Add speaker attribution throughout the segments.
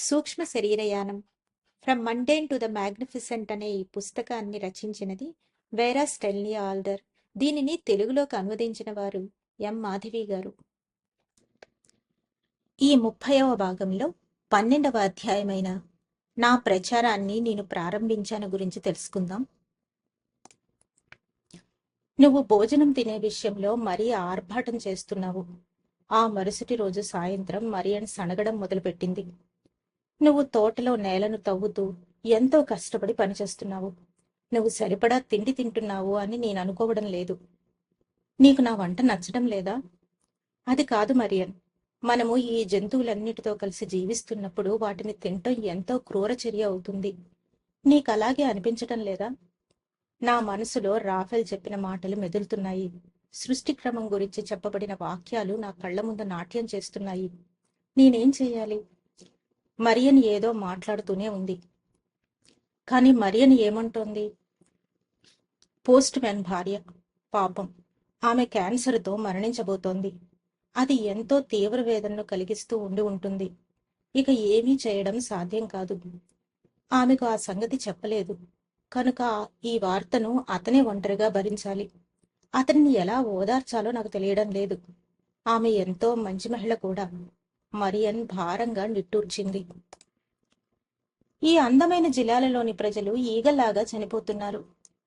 Speaker 1: సూక్ష్మ శరీరయానం from mundane to the magnificent అనే ఈ పుస్తకాన్ని రచించినది వేరా స్టెల్నీ ఆల్డర్. దీనిని తెలుగులోకి అనువదించిన వారు ఎం మాధవి గారు. ఈ ముప్పైవ భాగంలో పన్నెండవ అధ్యాయమైన నా ప్రచారాన్ని నేను ప్రారంభించాను గురించి తెలుసుకుందాం. నువ్వు భోజనం తినే విషయంలో మరీ ఆర్భాటం చేస్తున్నావు. ఆ మరుసటి రోజు సాయంత్రం మరియన్ సనగడం మొదలుపెట్టింది. నువ్వు తోటలో నేలను తవ్వుతూ ఎంతో కష్టపడి పనిచేస్తున్నావు. నువ్వు సరిపడా తిండి తింటున్నావు అని నేను అనుకోవడం లేదు. నీకు నా వంట నచ్చడం లేదా? అది కాదు మరియన్. మనము ఈ జంతువులన్నిటితో కలిసి జీవిస్తున్నప్పుడు వాటిని తినటం ఎంతో క్రూర చర్య అవుతుంది. నీకు అలాగే అనిపించటం లేదా? నా మనసులో రాఫెల్ చెప్పిన మాటలు మెదులుతున్నాయి. సృష్టి క్రమం గురించి చెప్పబడిన వాక్యాలు నా కళ్ళ ముందు నాట్యం చేస్తున్నాయి. నేనేం చేయాలి? మరియని ఏదో మాట్లాడుతూనే ఉంది. కానీ మరియని ఏమంటోంది? పోస్ట్ మ్యాన్ భార్య పాపం. ఆమె క్యాన్సర్తో మరణించబోతోంది. అది ఎంతో తీవ్ర వేదనను కలిగిస్తూ ఉండి ఉంటుంది. ఇక ఏమీ చేయడం సాధ్యం కాదు. ఆమెకు ఆ సంగతి చెప్పలేదు. కనుక ఈ వార్తను అతనే ఒంటరిగా భరించాలి. అతన్ని ఎలా ఓదార్చాలో నాకు తెలియడం లేదు. ఆమె ఎంతో మంచి మహిళ కూడా. మరియన్ భారంగా నిట్టూర్చింది. ఈ అందమైన జిల్లాలలోని ప్రజలు ఈగల్లాగా చనిపోతున్నారు.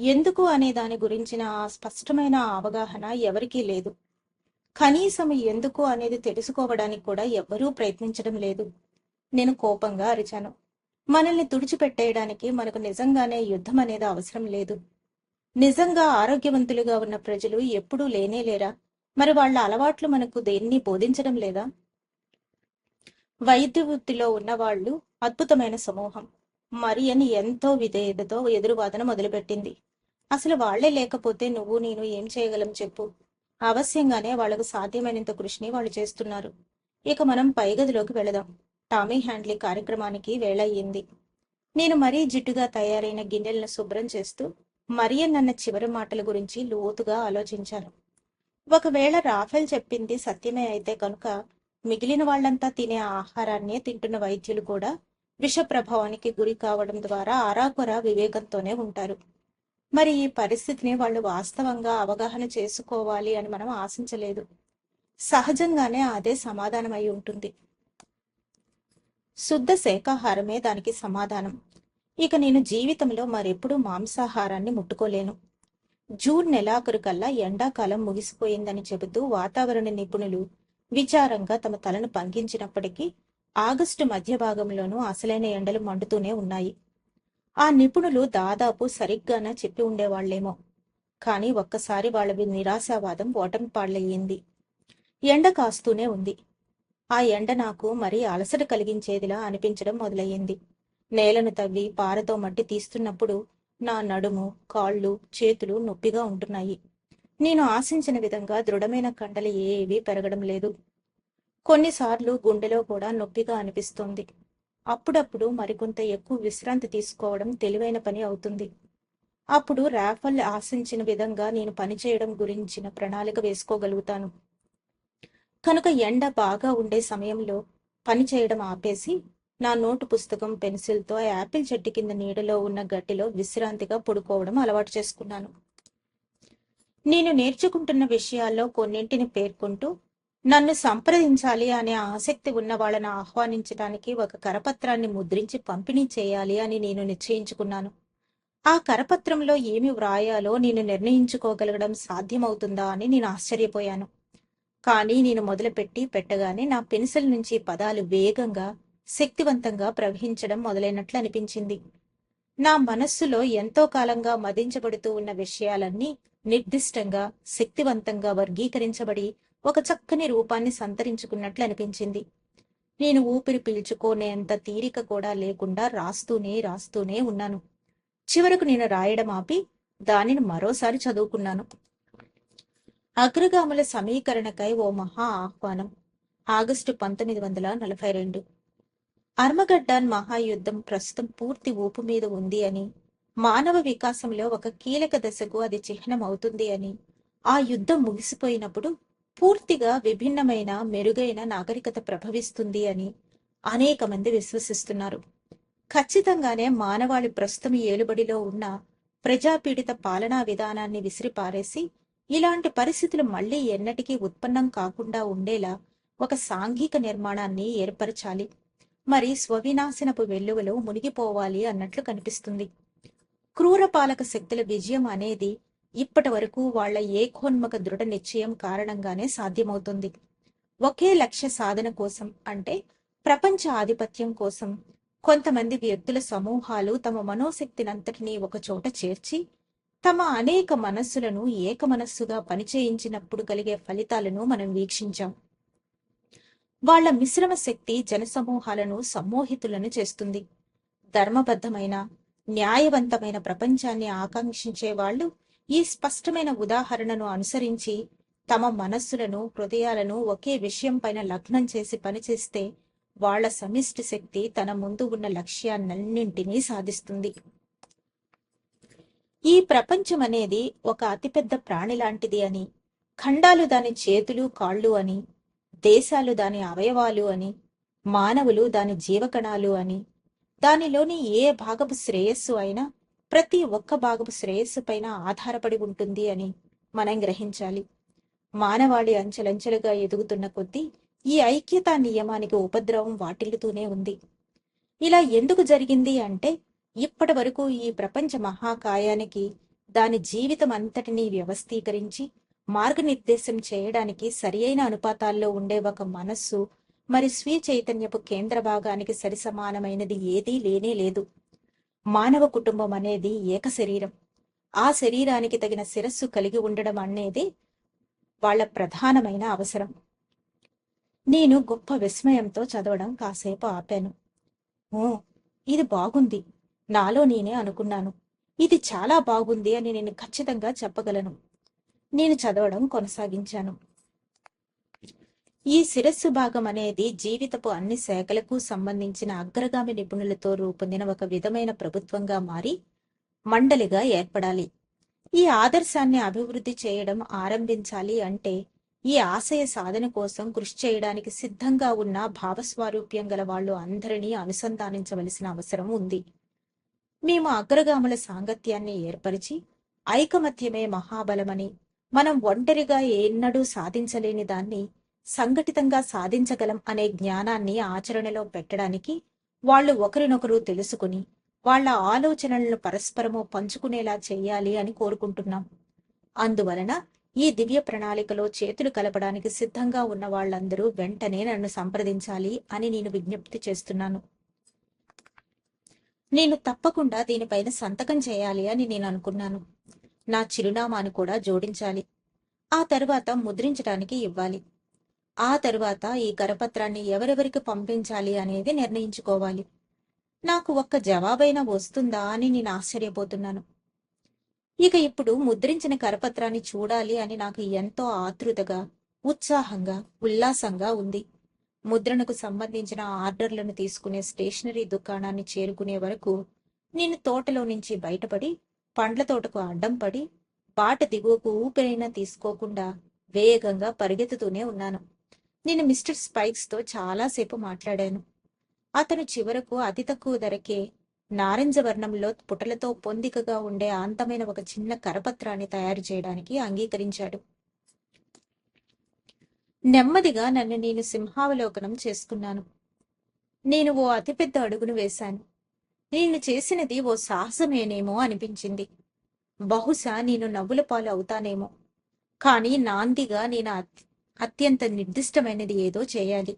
Speaker 1: ఎందుకు అనే దాని గురించిన ఆ స్పష్టమైన అవగాహన ఎవరికీ లేదు. కనీసం ఎందుకు అనేది తెలుసుకోవడానికి కూడా ఎవ్వరూ ప్రయత్నించడం లేదు. నేను కోపంగా అరిచాను. మనల్ని తుడిచిపెట్టేయడానికి మనకు నిజంగానే యుద్ధం అనేది అవసరం లేదు. నిజంగా ఆరోగ్యవంతులుగా ఉన్న ప్రజలు ఎప్పుడూ లేనే లేరా? మరి వాళ్ళ అలవాట్లు మనకు దేన్ని బోధించడం లేదా? వైద్య వృత్తిలో ఉన్న వాళ్ళు అద్భుతమైన సమూహం. మరియన్ ఎంతో విధేయతతో ఎదురువాదన మొదలుపెట్టింది. అసలు వాళ్ళే లేకపోతే నువ్వు నేను ఏం చేయగలం చెప్పు. అవశ్యంగానే వాళ్ళకు సాధ్యమైనంత కృషిని వాళ్ళు చేస్తున్నారు. ఇక మనం పైగదిలోకి వెళదాం. టామీ హ్యాండ్లీ కార్యక్రమానికి వేళయ్యింది నేను మరీ జిడ్డుగా తయారైన గిన్నెలను శుభ్రం చేస్తూ మరియన్ అన్న చివరి మాటల గురించి లోతుగా ఆలోచించాను. ఒకవేళ రాఫెల్ చెప్పింది సత్యమే అయితే కనుక మిగిలిన వాళ్ళంతా తినే ఆహారాన్నే తింటున్న వైద్యులు కూడా విష ప్రభావానికి గురి కావడం ద్వారా ఆరాకొర వివేకంతోనే ఉంటారు. మరి ఈ పరిస్థితిని వాళ్ళు వాస్తవంగా అవగాహన చేసుకోవాలి అని మనం ఆశించలేదు. సహజంగానే అదే సమాధానం అయి ఉంటుంది. శుద్ధ శాఖాహారమే దానికి సమాధానం. ఇక నేను జీవితంలో మరెప్పుడూ మాంసాహారాన్ని ముట్టుకోలేను. జూన్ నెలాఖరు కల్లా ఎండాకాలం ముగిసిపోయిందని చెబుతూ వాతావరణ నిపుణులు విచారంగా తమ తలను పంకించినప్పటికీ ఆగస్టు మధ్య భాగంలోనూ అసలైన ఎండలు మండుతూనే ఉన్నాయి. ఆ నిపుణులు దాదాపు సరిగ్గానే చెప్పి ఉండేవాళ్ళేమో. కానీ ఒక్కసారి వాళ్ళవి నిరాశావాదం ఓటమి పాళ్ళయ్యింది. ఎండ కాస్తూనే ఉంది. ఆ ఎండ నాకు మరీ అలసట కలిగించేదిలా అనిపించడం మొదలయ్యింది. నేలను తవ్వి పారతో మట్టి తీస్తున్నప్పుడు నా నడుము కాళ్ళు చేతులు నొప్పిగా ఉంటున్నాయి. నేను ఆశించిన విధంగా దృఢమైన కండలు ఏవీ పెరగడం లేదు. కొన్నిసార్లు గుండెలో కూడా నొప్పిగా అనిపిస్తుంది. అప్పుడప్పుడు మరికొంత ఎక్కువ విశ్రాంతి తీసుకోవడం తెలివైన పని అవుతుంది. అప్పుడు రాఫల్ ఆశించిన విధంగా నేను పనిచేయడం గురించిన ప్రణాళిక వేసుకోగలుగుతాను. కనుక ఎండ బాగా ఉండే సమయంలో పని చేయడం ఆపేసి నా నోటు పుస్తకం పెన్సిల్తో యాపిల్ చెట్టు కింద నీడలో ఉన్న గడ్డిలో విశ్రాంతిగా పడుకోవడం అలవాటు చేసుకున్నాను. నేను నేర్చుకుంటున్న విషయాల్లో కొన్నింటిని పేర్కొంటూ నన్ను సంప్రదించాలి అనే ఆసక్తి ఉన్న వాళ్ళని ఆహ్వానించడానికి ఒక కరపత్రాన్ని ముద్రించి పంపిణీ చేయాలి అని నేను నిశ్చయించుకున్నాను. ఆ కరపత్రంలో ఏమి వ్రాయాలో నేను నిర్ణయించుకోగలగడం సాధ్యమవుతుందా అని నేను ఆశ్చర్యపోయాను. కానీ నేను మొదలుపెట్టి పెట్టగానే నా పెన్సిల్ నుంచి పదాలు వేగంగా శక్తివంతంగా ప్రవహించడం మొదలైనట్లు అనిపించింది. నా మనస్సులో ఎంతో కాలంగా మదించబడుతూ ఉన్న విషయాలన్నీ నిర్దిష్టంగా శక్తివంతంగా వర్గీకరించబడి ఒక చక్కని రూపాన్ని సంతరించుకున్నట్లు అనిపించింది. నేను ఊపిరి పీల్చుకోనేంత తీరిక కూడా లేకుండా రాస్తూనే రాస్తూనే ఉన్నాను. చివరకు నేను రాయడం ఆపి దానిని మరోసారి చదువుకున్నాను. అగ్రగాముల సమీకరణకై ఓ మహా ఆహ్వానం. ఆగస్టు పంతొమ్మిది వందల నలభై రెండు. అర్మగడ్డాన్ మహాయుద్ధం ప్రస్తుతం పూర్తి ఊపు మీద ఉంది అని మానవ వికాసంలో ఒక కీలక దశకు అది చిహ్నం అవుతుంది అని. ఆ యుద్ధం ముగిసిపోయినప్పుడు పూర్తిగా విభిన్నమైన మెరుగైన నాగరికత ప్రభవిస్తుంది అని అనేక మంది విశ్వసిస్తున్నారు. ఖచ్చితంగానే మానవాళి ప్రస్తుతం ఏలుబడిలో ఉన్న ప్రజాపీడిత పాలనా విధానాన్ని విసిరిపారేసి ఇలాంటి పరిస్థితులు మళ్ళీ ఎన్నటికీ ఉత్పన్నం కాకుండా ఉండేలా ఒక సాంఘిక నిర్మాణాన్ని ఏర్పరచాలి. మరి స్వవినాశనపు వెల్లువలో మునిగిపోవాలి అన్నట్లు కనిపిస్తుంది. క్రూరపాలక శక్తుల విజయం అనేది ఇప్పటి వరకు వాళ్ళ ఏకోన్మక దృఢ నిశ్చయం కారణంగానే సాధ్యమవుతుంది. ఒకే లక్ష్య సాధన కోసం అంటే ప్రపంచ ఆధిపత్యం కోసం కొంతమంది వ్యక్తుల సమూహాలు తమ మనోశక్తినంతటినీ ఒక చోట చేర్చి తమ అనేక మనస్సులను ఏక మనస్సుగా పనిచేయించినప్పుడు కలిగే ఫలితాలను మనం వీక్షించాం. వాళ్ళ మిశ్రమ శక్తి జనసమూహాలను సమ్మోహితులను చేస్తుంది. ధర్మబద్ధమైన న్యాయవంతమైన ప్రపంచాన్ని ఆకాంక్షించే వాళ్ళు ఈ స్పష్టమైన ఉదాహరణను అనుసరించి తమ మనస్సులను హృదయాలను ఒకే విషయం పైన లగ్నం చేసి పనిచేస్తే వాళ్ళ సమిష్టి శక్తి తన ముందు ఉన్న లక్ష్యాన్నింటినీ సాధిస్తుంది. ఈ ప్రపంచం అనేది ఒక అతిపెద్ద ప్రాణి లాంటిది అని ఖండాలు దాని చేతులు కాళ్ళు అని దేశాలు దాని అవయవాలు అని మానవులు దాని జీవకణాలు అని దానిలోని ఏ భాగపు శ్రేయస్సు అయినా ప్రతి ఒక్క భాగపు శ్రేయస్సు పైన ఆధారపడి ఉంటుంది అని మనం గ్రహించాలి. మానవాళి అంచెలంచెలుగా ఎదుగుతున్న కొద్దీ ఈ ఐక్యత నియమానికి ఉపద్రవం వాటిల్లుతూనే ఉంది. ఇలా ఎందుకు జరిగింది అంటే ఇప్పటి వరకు ఈ ప్రపంచ మహాకాయానికి దాని జీవితం అంతటినీ వ్యవస్థీకరించి మార్గనిర్దేశం చేయడానికి సరియైన అనుపాతాల్లో ఉండే ఒక మనస్సు మరి స్వీయ చైతన్యపు కేంద్ర భాగానికి సరిసమానమైనది ఏదీ లేనే లేదు. మానవ కుటుంబం అనేది ఏక శరీరం. ఆ శరీరానికి తగిన శిరస్సు కలిగి ఉండడం అనేది వాళ్ళ ప్రధానమైన అవసరం. నేను గొప్ప విస్మయంతో చదవడం కాసేపు ఆపాను. ఓ ఇది బాగుంది. నాలో నేనే అనుకున్నాను. ఇది చాలా బాగుంది అని నేను ఖచ్చితంగా చెప్పగలను. నేను చదవడం కొనసాగించాను. ఈ శిరస్సు భాగం అనేది జీవితపు అన్ని శాఖలకు సంబంధించిన అగ్రగామి నిపుణులతో రూపొందిన ఒక విధమైన ప్రభుత్వంగా మారి మండలిగా ఏర్పడాలి. ఈ ఆదర్శాన్ని అభివృద్ధి చేయడం ఆరంభించాలి అంటే ఈ ఆశయ సాధన కోసం కృషి చేయడానికి సిద్ధంగా ఉన్న భావస్వారూప్యం గల వాళ్ళు అందరినీ అనుసంధానించవలసిన అవసరం ఉంది. మేము అగ్రగాముల సాంగత్యాన్ని ఏర్పరిచి ఐకమత్యమే మహాబలమని మనం ఒంటరిగా ఎన్నడూ సాధించలేని దాన్ని సంఘటితంగా సాధించగలం అనే జ్ఞానాన్ని ఆచరణలో పెట్టడానికి వాళ్ళు ఒకరినొకరు తెలుసుకుని వాళ్ళ ఆలోచనలను పరస్పరము పంచుకునేలా చేయాలి అని కోరుకుంటున్నాం. అందువలన ఈ దివ్య ప్రణాళికలో చేతులు కలపడానికి సిద్ధంగా ఉన్న వాళ్ళందరూ వెంటనే నన్ను సంప్రదించాలి అని నేను విజ్ఞప్తి చేస్తున్నాను. నేను తప్పకుండా దీనిపైన సంతకం చేయాలి అని నేను అనుకున్నాను. నా చిరునామాను కూడా జోడించాలి. ఆ తర్వాత ముద్రించడానికి ఇవ్వాలి. ఆ తరువాత ఈ కరపత్రాన్ని ఎవరెవరికి పంపించాలి అనేది నిర్ణయించుకోవాలి. నాకు ఒక్క జవాబైనా వస్తుందా అని నేను ఆశ్చర్యపోతున్నాను. ఇక ఇప్పుడు ముద్రించిన కరపత్రాన్ని చూడాలి అని నాకు ఎంతో ఆతృతగా ఉత్సాహంగా ఉల్లాసంగా ఉంది. ముద్రణకు సంబంధించిన ఆర్డర్లను తీసుకునే స్టేషనరీ దుకాణాన్ని చేరుకునే వరకు నేను తోటలో నుంచి బయటపడి పండ్ల తోటకు అడ్డం పడి బాట దిగువకు ఊపిరైనా తీసుకోకుండా వేగంగా పరిగెత్తుతూనే ఉన్నాను. నేను మిస్టర్ స్పైక్స్తో చాలాసేపు మాట్లాడాను. అతను చివరకు అతి తక్కువ ధరకే నారింజ వర్ణంలో పుటలతో పొందికగా ఉండే అంతమైన ఒక చిన్న కరపత్రాన్ని తయారు చేయడానికి అంగీకరించాడు. నెమ్మదిగా నన్ను నేను సింహావలోకనం చేసుకున్నాను. నేను ఓ అతిపెద్ద అడుగును వేశాను. నేను చేసినది ఓ సాహసమేనేమో అనిపించింది. బహుశా నేను నవ్వుల పాలు అవుతానేమో కానీ నాందిగా నేను అత్యంత నిర్దిష్టమైనది ఏదో చేయాలి.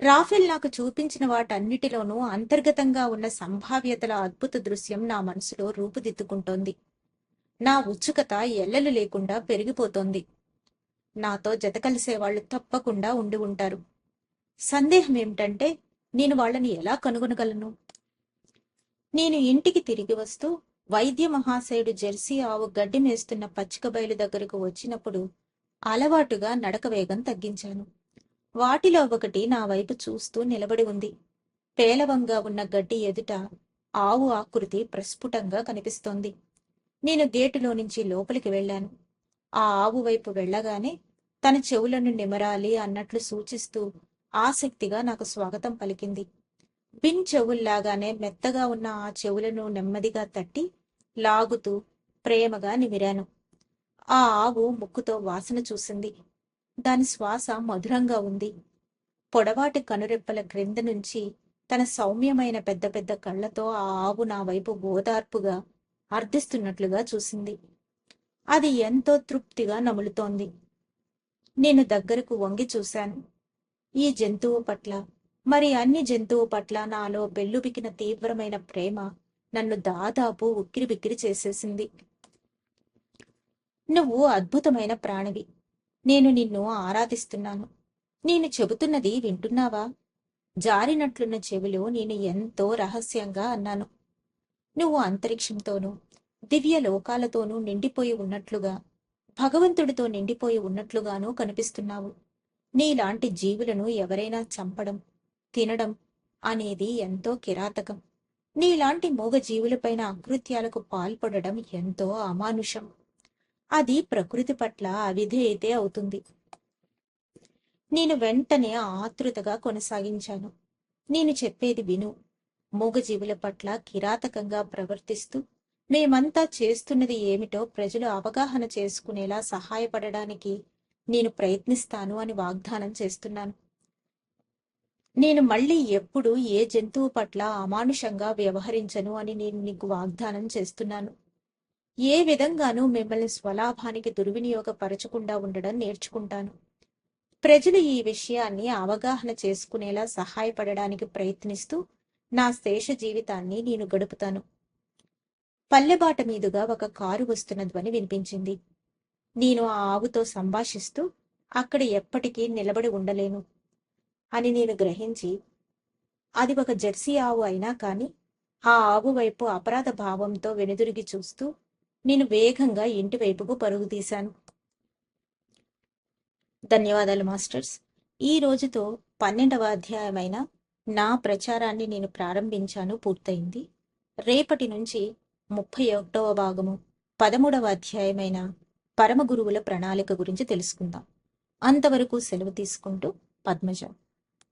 Speaker 1: రాఫెల్ నాకు చూపించిన వాటన్నిటిలోనూ అంతర్గతంగా ఉన్న సంభావ్యతల అద్భుత దృశ్యం నా మనసులో రూపుదిద్దుకుంటోంది. నా ఉత్సుకత ఎల్లలు లేకుండా పెరిగిపోతోంది. నాతో జత కలిసే వాళ్ళు తప్పకుండా ఉండి ఉంటారు. సందేహం ఏమిటంటే నేను వాళ్ళని ఎలా కనుగొనగలను? నేను ఇంటికి తిరిగి వస్తూ వైద్య మహాశయుడు జెర్సీ ఆవు గడ్డి మేస్తున్న పచ్చిక బయలు దగ్గరకు వచ్చినప్పుడు అలవాటుగా నడక వేగం తగ్గించాను. వాటిలో ఒకటి నా వైపు చూస్తూ నిలబడి ఉంది. పేలవంగా ఉన్న గడ్డి ఎదుట ఆవు ఆకృతి ప్రస్ఫుటంగా కనిపిస్తోంది. నేను గేటులో నుంచి లోపలికి వెళ్ళాను. ఆ ఆవు వైపు వెళ్ళగానే తన చెవులను నిమరాలి అన్నట్లు సూచిస్తూ ఆసక్తిగా నాకు స్వాగతం పలికింది. బిన్ చెవుల్లాగానే మెత్తగా ఉన్న ఆ చెవులను నెమ్మదిగా తట్టి లాగుతూ ప్రేమగా నిమిరాను. ఆ ఆవు ముక్కుతో వాసన చూసింది. దాని శ్వాస మధురంగా ఉంది. పొడవాటి కనురెప్పల క్రింద నుంచి తన సౌమ్యమైన పెద్ద పెద్ద కళ్ళతో ఆ ఆవు నా వైపు ఓదార్పుగా అర్థిస్తున్నట్లుగా చూసింది. అది ఎంతో తృప్తిగా నములుతోంది. నేను దగ్గరకు వంగి చూశాను. ఈ జంతువు పట్ల మరి అన్ని జంతువు పట్ల నాలో బెల్లుబికిన తీవ్రమైన ప్రేమ నన్ను దాదాపు ఉక్కిరిబిక్కిరి చేసేసింది. నువ్వు అద్భుతమైన ప్రాణివి. నేను నిన్ను ఆరాధిస్తున్నాను. నేను చెబుతున్నది వింటున్నావా? జారినట్లున్న చెవిలో నేను ఎంతో రహస్యంగా అన్నాను. నువ్వు అంతరిక్షంతోనూ దివ్య లోకాలతోనూ నిండిపోయి ఉన్నట్లుగా భగవంతుడితో నిండిపోయి ఉన్నట్లుగానూ కనిపిస్తున్నావు. నీలాంటి జీవులను ఎవరైనా చంపడం తినడం అనేది ఎంతో కిరాతకం. నీలాంటి మూగ జీవులపైన అకృత్యాలకు పాల్పడడం ఎంతో అమానుషం. అది ప్రకృతి పట్ల అవిధేయతే అవుతుంది. నేను వెంటనే ఆతృతగా కొనసాగించాను. నేను చెప్పేది విను. మూగజీవుల పట్ల కిరాతకంగా ప్రవర్తిస్తూ మేమంతా చేస్తున్నది ఏమిటో ప్రజలు అవగాహన చేసుకునేలా సహాయపడడానికి నేను ప్రయత్నిస్తాను అని వాగ్దానం చేస్తున్నాను. నేను మళ్ళీ ఎప్పుడు ఏ జంతువు పట్ల అమానుషంగా వ్యవహరించను అని నేను నీకు వాగ్దానం చేస్తున్నాను. ఏ విధంగానూ మిమ్మల్ని స్వలాభానికి దుర్వినియోగపరచకుండా ఉండడం నేర్చుకుంటాను. ప్రజలు ఈ విషయాన్ని అవగాహన చేసుకునేలా సహాయపడడానికి ప్రయత్నిస్తూ నా శేష జీవితాన్ని నేను గడుపుతాను. పల్లెబాట మీదుగా ఒక కారు వస్తున్న ధ్వని వినిపించింది. నేను ఆ ఆవుతో సంభాషిస్తూ అక్కడ ఎప్పటికీ నిలబడి ఉండలేను అని నేను గ్రహించి అది ఒక జెర్సీ ఆవు అయినా కాని ఆ ఆవు వైపు అపరాధ భావంతో వెనుదిరిగి చూస్తూ నేను వేగంగా ఇంటి వైపుకు పరుగు తీశాను. ధన్యవాదాలు మాస్టర్స్. ఈ రోజుతో పన్నెండవ అధ్యాయమైన నా ప్రచారాన్ని నేను ప్రారంభించాను పూర్తయింది. రేపటి నుంచి ముప్పై ఒకటవ భాగము పదమూడవ అధ్యాయమైన పరమ గురువుల ప్రణాళిక గురించి తెలుసుకుందాం. అంతవరకు సెలవు తీసుకుంటూ పద్మజ.